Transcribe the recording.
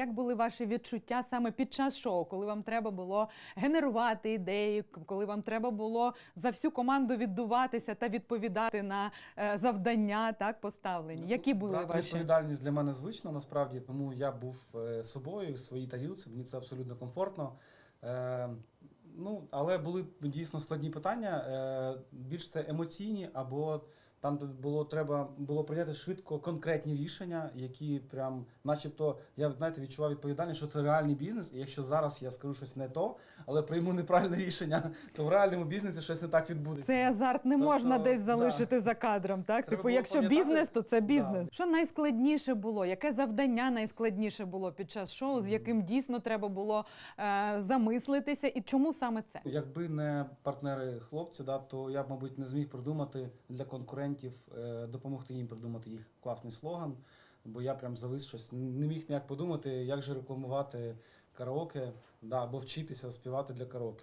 як були ваші відчуття саме під час шоу, коли вам треба було генерувати ідеї, коли вам треба було за всю команду віддуватися та відповідати на е, завдання, так поставлені? Які були Брати ваші? відповідальність для мене звично, насправді, тому я був е, собою в своїй тарілці, мені це абсолютно комфортно. Е, ну, але були дійсно складні питання, е, більш це емоційні, або там де було треба було прийняти швидко конкретні рішення, які прям, начебто, я знаєте, відчував відповідальність, що це реальний бізнес. І якщо зараз я скажу щось не то, але прийму неправильне рішення, то в реальному бізнесі щось не так відбудеться. Цей азарт не Тобто, можна десь да. залишити за кадром. Так, Треба типу, якщо пам'ятати- бізнес, то це Да. бізнес. Що найскладніше було? Яке завдання найскладніше було під час шоу, з яким дійсно треба було е, замислитися, і чому саме це? Якби не партнери хлопці, да, то я б, мабуть, не зміг придумати для конкурентів, е, допомогти їм придумати їх класний слоган. Бо я прям завис щось, не міг ніяк подумати, як же рекламувати караоке, да, або вчитися співати для караоке.